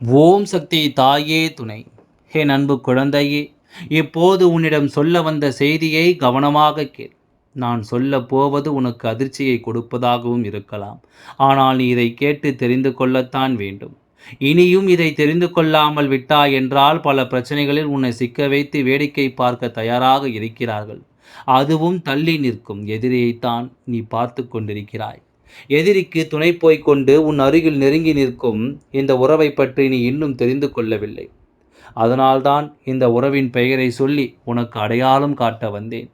ஓம் சக்தி தாயே துணை. ஹே அன்பு குழந்தையே இப்போது உன்னிடம் சொல்ல வந்த செய்தியை கவனமாக கேள். நான் சொல்ல போவது உனக்கு அதிர்ச்சியை கொடுப்பதாகவும் இருக்கலாம். ஆனால் நீ இதை கேட்டு தெரிந்து கொள்ளத்தான் வேண்டும். இனியும் இதை தெரிந்து கொள்ளாமல் விட்டாய் என்றால் பல பிரச்சனைகளில் உன்னை சிக்க வைத்து வேடிக்கை பார்க்க தயாராக இருக்கிறார்கள். அதுவும் தள்ளி நிற்கும் எதிரியைத்தான் நீ பார்த்து கொண்டிருக்கிறாய். எதிரிக்கு துணை போய்க் கொண்டு உன் அருகில் நெருங்கி நிற்கும் இந்த உறவை பற்றி நீ இன்னும் தெரிந்து கொள்ளவில்லை. அதனால்தான் இந்த உறவின் பெயரை சொல்லி உனக்கு அடையாளம் காட்ட வந்தேன்.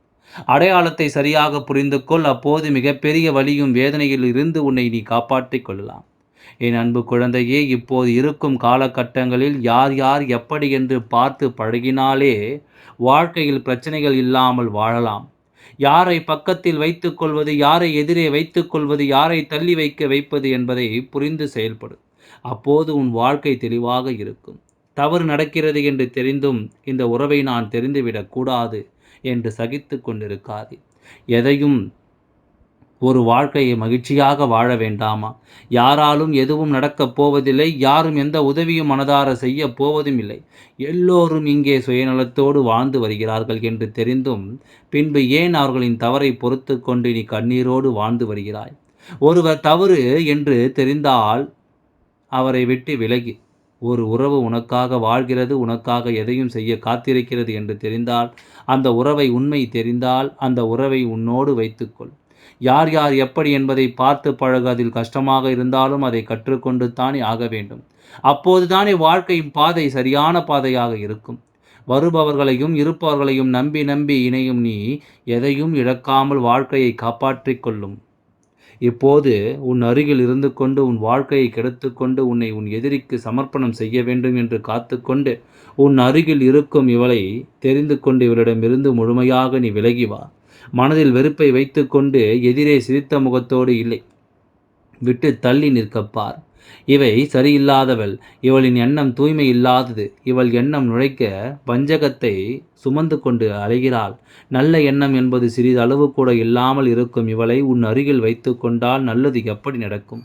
அடையாளத்தை சரியாக புரிந்து கொள். அப்போது மிகப்பெரிய வலியும் வேதனையில் இருந்து உன்னை நீ காப்பாற்றிக் கொள்ளலாம். என் அன்பு குழந்தையே இப்போது இருக்கும் காலகட்டங்களில் யார் யார் எப்படி என்று பார்த்து பழகினாலே வாழ்க்கையில் பிரச்சனைகள் இல்லாமல் வாழலாம். யாரை பக்கத்தில் வைத்துக் கொள்வது யாரை எதிரே வைத்துக் கொள்வது யாரை தள்ளி வைக்க வைப்பது என்பதை புரிந்து செயல்படும் அப்போது உன் வாழ்க்கை தெளிவாக இருக்கும். தவறு நடக்கிறது என்று தெரிந்தும் இந்த உறவை நான் தெரிந்துவிடக்கூடாது என்று சகித்து கொண்டிருக்காது. எதையும் ஒரு வாழ்க்கையை மகிழ்ச்சியாக வாழ வேண்டாமா? யாராலும் எதுவும் நடக்கப் போவதில்லை யாரும் எந்த உதவியும் மனதார செய்ய போவதும் இல்லை. எல்லோரும் இங்கே சுயநலத்தோடு வாழ்ந்து வருகிறார்கள் என்று தெரிந்தும் பின்பு ஏன் அவர்களின் தவறை பொறுத்து கொண்டு நீ கண்ணீரோடு வாழ்ந்து வருகிறாய்? ஒருவர் தவறு என்று தெரிந்தால் அவரை விட்டு விலகி ஒரு உறவு உனக்காக வாழ்கிறது உனக்காக எதையும் செய்ய காத்திருக்கிறது என்று தெரிந்தால் அந்த உறவை உண்மை தெரிந்தால் அந்த உறவை உன்னோடு வைத்துக்கொள். யார் யார் எப்படி என்பதை பார்த்து பழக அதில் கஷ்டமாக இருந்தாலும் அதை கற்றுக்கொண்டு தானே ஆக வேண்டும். அப்போது தானே வாழ்க்கையின் பாதை சரியான பாதையாக இருக்கும். வருபவர்களையும் இருப்பவர்களையும் நம்பி நம்பி இணையும் நீ எதையும் இழக்காமல் வாழ்க்கையை காப்பாற்றிக் கொள்ளும். இப்போது உன் அருகில் இருந்து கொண்டு உன் வாழ்க்கையை கெடுத்துக்கொண்டு உன்னை உன் எதிரிக்கு சமர்ப்பணம் செய்ய வேண்டும் என்று காத்துக்கொண்டு உன் அருகில் இருக்கும் இவளை தெரிந்து கொண்டு இவளிடமிருந்து முழுமையாக நீ விலகி வா. மனதில் வெறுப்பை வைத்துக்கொண்டு எதிரே சிரித்த முகத்தோடு இல்லை. விட்டு தள்ளி நிற்கப்பார். இவை சரியில்லாதவள். இவளின் எண்ணம் தூய்மை இல்லாதது இவள் எண்ணம் நுழைக்க வஞ்சகத்தை சுமந்து கொண்டு அலைகிறாள். நல்ல எண்ணம் என்பது சிறிதளவு கூட இல்லாமல் இருக்கும். இவளை உன் அருகில் வைத்து கொண்டால் நல்லது எப்படி நடக்கும்?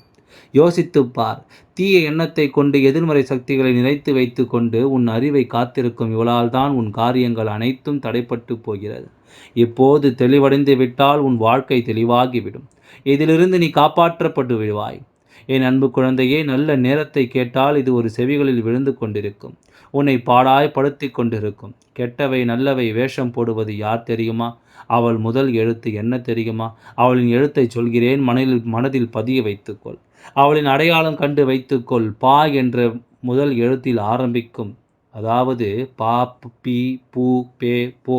யோசித்துப் பார் தீய எண்ணத்தை கொண்டு எதிர்மறை சக்திகளை நினைத்து வைத்து கொண்டு உன் அறிவை காத்திருக்கும் இவளால் தான் உன் காரியங்கள் அனைத்தும் தடைப்பட்டு போகிறது. இப்போது தெளிவடைந்து விட்டால் உன் வாழ்க்கை தெளிவாகிவிடும். இதிலிருந்து நீ காப்பாற்றப்பட்டு விடுவாய். என் அன்பு குழந்தையே நல்ல நேரத்தை கேட்டால் இது ஒரு செவிகளில் விழுந்து கொண்டிருக்கும். உன்னை பாடாய் படுத்தி கொண்டிருக்கும். கெட்டவை நல்லவை வேஷம் போடுவது யார் தெரியுமா? அவள் முதல் எழுத்து என்ன தெரியுமா? அவளின் எழுத்தை சொல்கிறேன் மனதில் மனதில் பதிய வைத்துக்கொள். அவளின் அடையாளம் கண்டு வைத்துக்கொள். பா என்ற முதல் எழுத்தில் ஆரம்பிக்கும். அதாவது பா பி பூ பே போ.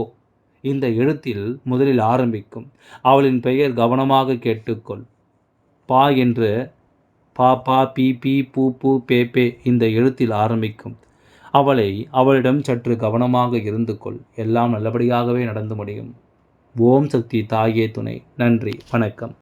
இந்த எழுத்தில் முதலில் ஆரம்பிக்கும். அவளின் பெயர் கவனமாக கேட்டுக்கொள். பா என்று பா பா பி பி பூ பூ பே பே இந்த எழுத்தில் ஆரம்பிக்கும். அவளை அவளிடம் சற்று கவனமாக இருந்து கொள். எல்லாம் நல்லபடியாகவே நடந்து முடியும். ஓம் சக்தி தாயே துணை. நன்றி. வணக்கம்.